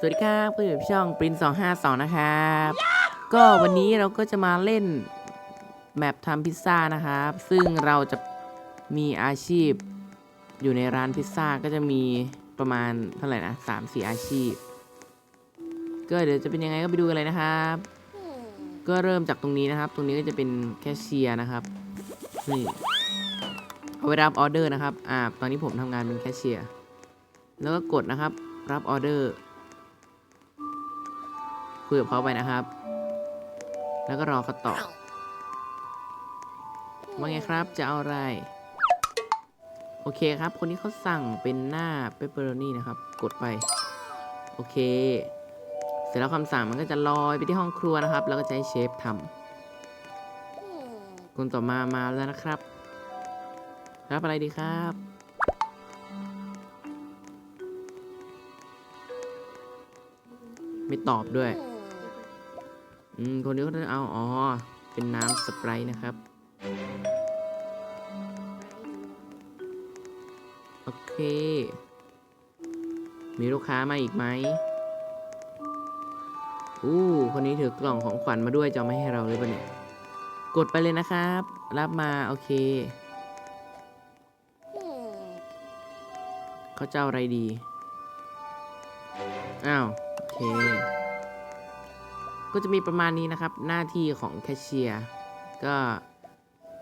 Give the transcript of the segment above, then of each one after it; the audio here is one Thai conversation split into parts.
สวัสดีครับก็อยู่กับช่องปรินสองห้าสองนะครับ ก็วันนี้เราก็จะมาเล่นแมปทำพิซซ่านะครับ ซึ่งเราจะมีอาชีพอยู่ในร้านพิซซ่าก็จะมีประมาณเท่าไหร่นะสามสี่อาชีพ ก็เดี๋ยวจะเป็นยังไงก็ไปดูกันเลยนะครับ ก็เริ่มจากตรงนี้นะครับ ตรงนี้ก็จะเป็นแคชเชียร์นะครับนี่เอาไว้รับออเดอร์นะครับอ่าตอนนี้ผมทำงานเป็นแคชเชียร์แล้วก็กดนะครับ รับออเดอร์ คุยกับเขาไปนะครับ แล้วก็รอเขาตอบว่าไงครับจะเอาอะไร โอเคครับ คนนี้เขาสั่งเป็นหน้าเปปเปอโรนี่นะครับ กดไป โอเค เสร็จแล้วคำสั่งมันก็จะลอยไปที่ห้องครัวนะครับ แล้วก็จะให้เชฟทำคนต่อมามาแล้วนะครับรับอะไรดีครับ ไม่ตอบด้วย อืมคนนี้ก็จะเอา อ๋อ เป็นน้ำสไปร์นะครับ โอเค มีลูกค้ามาอีกไหมอู้คนนี้ถือกล่องของขวัญมาด้วยจะไม่ให้เราเลยปะเนี่ย กดไปเลยนะครับ รับมา โอเค เขาจะเอาอะไรดี อ้าว โอเค ก็จะมีประมาณนี้นะครับ หน้าที่ของแคชเชียร์ก็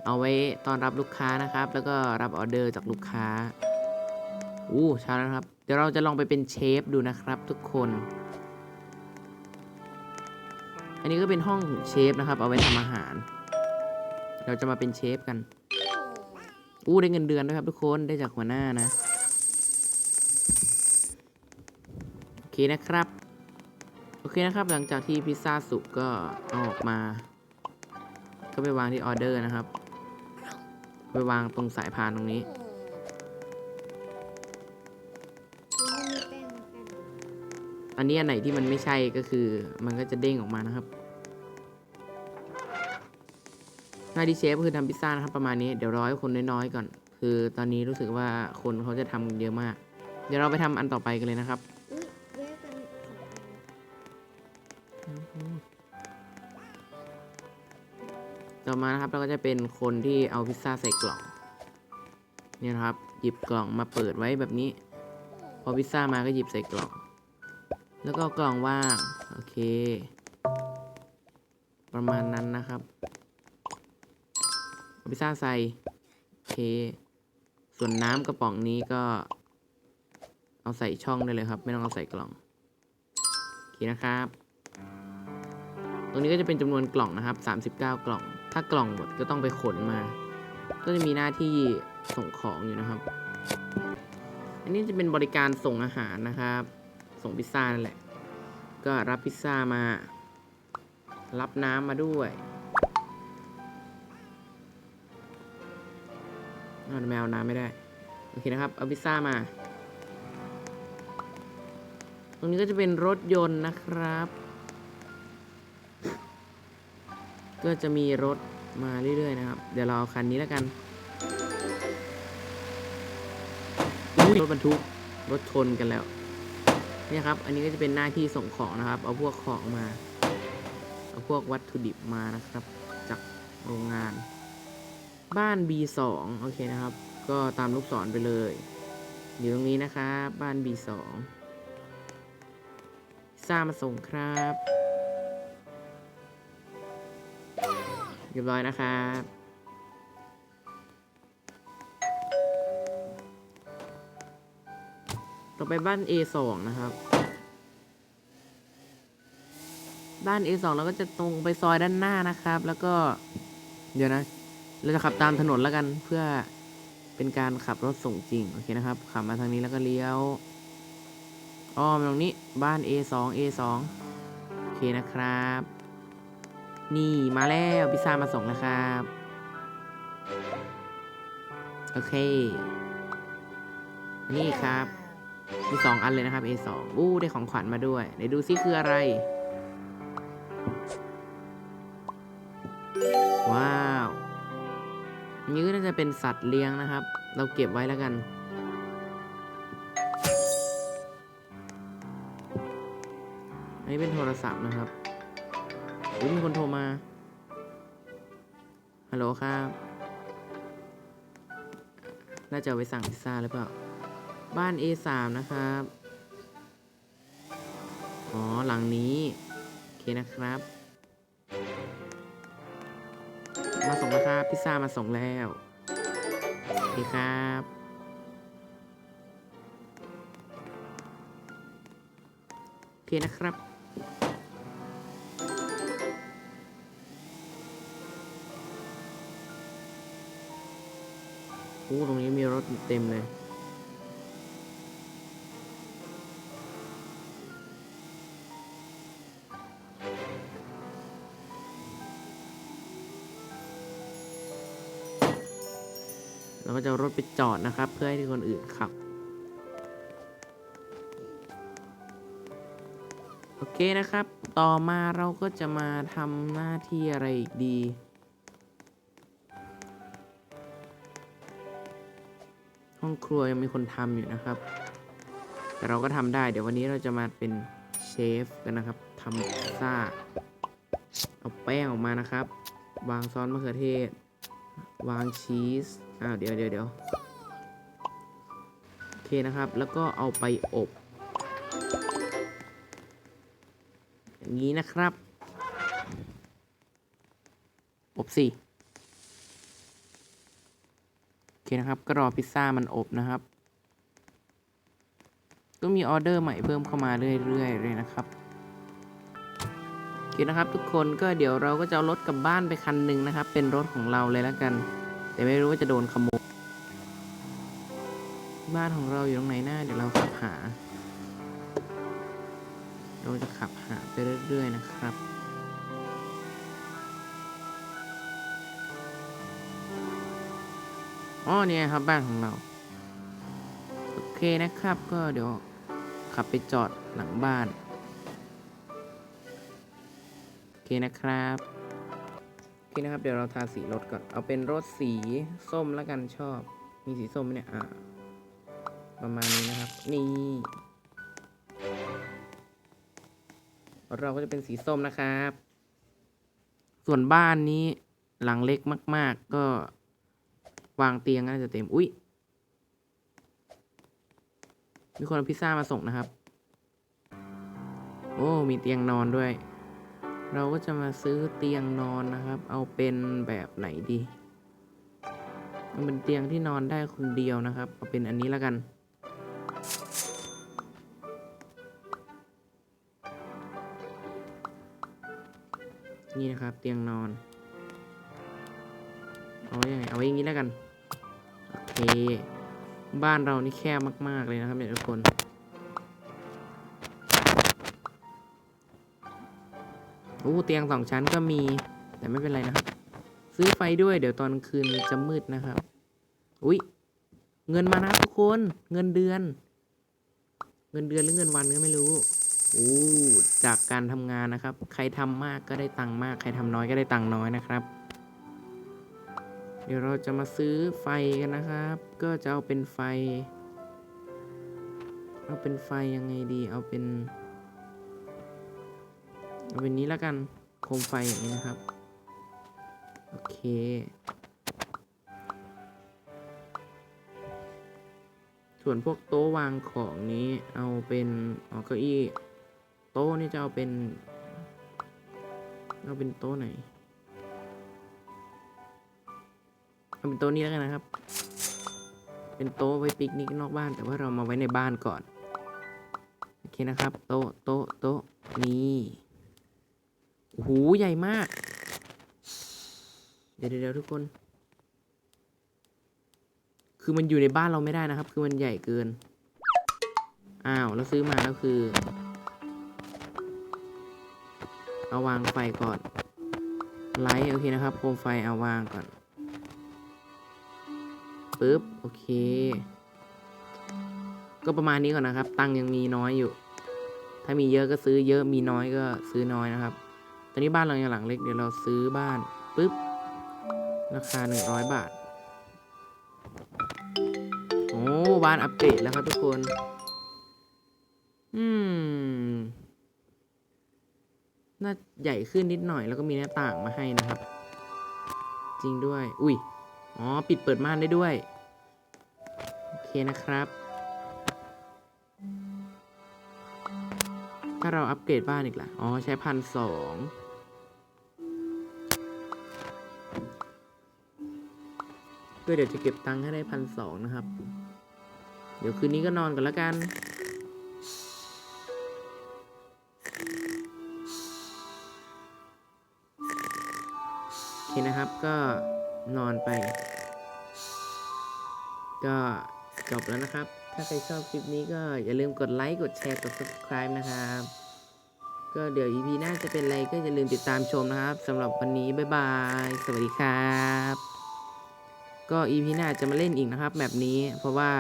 เอาไว้ตอนรับลูกค้านะครับ แล้วก็รับออเดอร์จากลูกค้าอู้ช้าแล้วนะครับ เดี๋ยวเราจะลองไปเป็นเชฟดูนะครับทุกคน อันนี้ก็เป็นห้องเชฟนะครับ เอาไว้ทำอาหาร เราจะมาเป็นเชฟกันอู้ได้เงินเดือนด้วยครับทุกคนได้จากหัวหน้านะ โอเคนะครับ อเคนะครับ หลังจากที่พิซซ่าสุกก็เอาออกมา ก็ไปวางที่ออเดอร์นะครับ ไปวางตรงสายพานตรงนี้ อันนี้อันไหนที่มันไม่ใช่ก็คือ มันก็จะเด้งออกมานะครับหน้าที่เชฟคือทำพิซซ่านะครับประมาณนี้เดี๋ยวร้อให้คนน้อยๆก่อน คือตอนนี้รู้สึกว่าคนเขาจะทำเยอะมาก เดี๋ยวเราไปทำอันต่อไปกันเลยนะครับ ต่อมานะครับเราก็จะเป็นคนที่เอาพิซซ่าใส่กล่องเนี่ยนะครับ หยิบกล่องมาเปิดไว้แบบนี้ พอพิซซ่ามาก็หยิบใส่กล่อง แล้วก็กล่องว่าง โอเค ประมาณนั้นนะครับเอาพิซซ่าใส่โอเค ส่วนน้ำกระป๋องนี้ก็ เอาใส่ช่องได้เลยครับ ไม่ต้องเอาใส่กล่อง โอเคนะครับ รงนี้ก็จะเป็นจำนวนกล่องนะครับ 39 กล่อง ถ้ากล่องหมดก็ต้องไปขนมา ก็จะมีหน้าที่ส่งของอยู่นะครับ อันนี้จะเป็นบริการส่งอาหารนะครับ ส่งพิซซ่านั่นแหละ ก็รับพิซซ่ามา รับน้ำมาด้วยเอาแมวน้ำไม่ได้ โอเคนะครับ เอาพิซซ่ามา ตรงนี้ก็จะเป็นรถยนต์นะครับ ก็จะมีรถมาเรื่อยๆนะครับ เดี๋ยวเราเอาคันนี้แล้วกันรถบรรทุกรถชนกันแล้วเนี่ยครับ อันนี้ก็จะเป็นหน้าที่ส่งของนะครับ เอาพวกของมา เอาพวกวัตถุดิบมานะครับ จากโรงงาน บ้าน B2 โอเคนะครับ ก็ตามลูกศรไปเลย อยู่ตรงนี้นะครับ บ้าน B2 พิซซ่ามาส่งครับ รียบร้อยนะครับต่อไปบ้าน A2 นะครับ บ้าน A2 เราก็จะตรงไปซอยด้านหน้านะครับ แล้วก็ เดี๋ยวนะ เราจะขับตามถนนแล้วกันเพื่อเป็นการขับรถส่งจริง โอเคนะครับ ขับมาทางนี้แล้วก็เลี้ยวอ้อมตรงนี้บ้าน A2 A2 โอเคนะครับ นี่มาแล้วพิซซ่ามาส่งแล้วครับ โอเค นี่ครับ มีสองอันเลยนะครับ A2 อู้ได้ของขวัญมาด้วยไหนดูซิคืออะไร ว้าวนนี้ก็น่าจะเป็นสัตว์เลี้ยงนะครับ เราเก็บไว้แล้วกันอันนี้เป็นโทรศัพท์นะครับ อุ๊ยมีคนโทรมา ฮัลโหลครับ น่าจะไปสั่งพิซซ่าหรือเปล่า บ้าน A3 นะครับ อ๋อ หลังนี้ โอเคนะครับ มาส่งแล้วครับ พิซซ่ามาส่งแล้ว โอเคครับโอเคนะครับ โอ้ตรงนี้มีรถเต็มเลย เราก็จะรถไปจอดนะครับ เพื่อให้คนอื่นขับ โอเคนะครับ ต่อมาเราก็จะมาทำหน้าที่อะไรอีกดี ห้องครัวยังมีคนทำอยู่นะครับ แต่เราก็ทำได้ เดี๋ยววันนี้เราจะมาเป็นเชฟกันนะครับทำพิซซ่า เอาแป้งออกมานะครับ วางซอสมะเขือเทศ วางชีส อ้าวเดี๋ยวเดี๋ยวเดี๋ยวโอเคนะครับ แล้วก็เอาไปอบอย่างนี้นะครับ อบสิ โอ เคนะครับ ก็รอพิซซ่ามันอบนะครับ ก็มีออเดอร์ใหม่เพิ่มเข้ามาเรื่อยๆเลยนะครับโอเคนะครับทุกคนก็เดี๋ยวเราก็จะเอารถกลับบ้านไปคันหนึ่งนะครับ เป็นรถของเราเลยแล้วกัน แต่ไม่รู้ว่าจะโดนขโมยบ้านของเราอยู่ตรงไหนหน้าเดี๋ยวเราขับหา เราจะขับหาไปเรื่อยๆนะครับ อ๋อเนี่ยครับบ้านของเรา โอเคนะครับก็เดี๋ยวขับไปจอดหลังบ้าน โอเคนะครับโอเคนะครับ เดี๋ยวเราทาสีรถก่อน เอาเป็นรถสีส้มแล้วกันชอบ มีสีส้มไหมเนี่ยอ่าประมาณนี้นะครับ นี่ เราก็จะเป็นสีส้มนะครับ ส่วนบ้านนี้หลังเล็กมาก ๆ ก็ วางเตียงน่าจะเต็ม อุ๊ยมีคนเอาพิซซ่ามาส่งนะครับ โอ้ มีเตียงนอนด้วย เราก็จะมาซื้อเตียงนอนนะครับ เอาเป็นแบบไหนดีเอาเป็นเตียงที่นอนได้คนเดียวนะครับ เอาเป็นอันนี้แล้วกัน นี่นะครับเตียงนอน เอาไว้ยังไง เอาไว้อย่างนี้แล้วกัน เค บ้านเรานี่แคบมาก ๆ เลยนะครับเนี่ยทุกคนโอ้เตียงสองชั้นก็มี แต่ไม่เป็นไรนะครับ ซื้อไฟด้วยเดี๋ยวตอนคืนจะมืดนะครับ อุ้ยเงินมานะทุกคนเงินเดือน เงินเดือนหรือเงินวันก็ไม่รู้โอ้จากการทำงานนะครับ ใครทำมากก็ได้ตังค์มาก ใครทำน้อยก็ได้ตังค์น้อยนะครับ เดี๋ยวเราจะมาซื้อไฟกันนะครับ ก็จะเอาเป็นไฟ เอาเป็นไฟยังไงดี เอาเป็น เอาเป็นนี้แล้วกัน โคมไฟอย่างนี้นะครับ โอเคส่วนพวกโต๊ะวางของนี้เอาเป็นเอาเก้าอี้โต๊ะนี่จะเอาเป็น เอาเป็นโต๊ะไหน เอาเป็นโต๊ะนี้แล้วกันนะครับ เป็นโต๊ะไว้ปิกนิกนอกบ้าน แต่ว่าเรามาไว้ในบ้านก่อน โอเคนะครับ โต๊ะ โต๊ะ โต๊ะ นี่โอ้โหใหญ่มาก เดี๋ยวเดี๋ยวทุกคน คือมันอยู่ในบ้านเราไม่ได้นะครับ คือมันใหญ่เกิน อ้าว แล้วซื้อมาแล้วคือ เอาวางไฟก่อน ไลท์โอเคนะครับ โคมไฟเอาวางก่อน ปึ๊บโอเค ก็ประมาณนี้ก่อนนะครับ ตังยังมีน้อยอยู่ ถ้ามีเยอะก็ซื้อเยอะมีน้อยก็ซื้อน้อยนะครับ ตอนนี้บ้านเรายังหลังเล็กเดี๋ยวเราซื้อบ้านปึ๊บราคาหนึ่งร้อยบาทโอ้บ้านอัปเกรดแล้วครับทุกคน อืมน่าใหญ่ขึ้นนิดหน่อยแล้วก็มีหน้าต่างมาให้นะครับ จริงด้วย อุ้ย อ๋อ ปิดเปิดม่านได้ด้วย โอเคนะครับ ถ้าเราอัปเกรดบ้านอีกล่ะ อ๋อ ใช้พันสองก็เดี๋ยวจะเก็บตังค์ให้ได้พันสองนะครับ เดี๋ยวคืนนี้ก็นอนกันแล้วกัน โอเคนะครับก็ นอนไป ก็จบแล้วนะครับ ถ้าใครชอบคลิปนี้ก็อย่าลืมกดไลค์กดแชร์กด subscribe นะครับ ก็เดี๋ยว EP หน้าจะเป็นอะไรก็อย่าลืมติดตามชมนะครับสำหรับวันนี้บ๊ายบาย สวัสดีครับ ก็ EP หน้าจะมาเล่นอีกนะครับแบบนี้เพราะว่า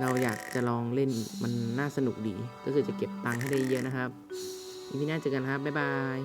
เราอยากจะลองเล่นมันน่าสนุกดี ก็คือจะเก็บตังค์ให้ได้เยอะนะครับ EP หน้าเจอกันครับบ๊ายบาย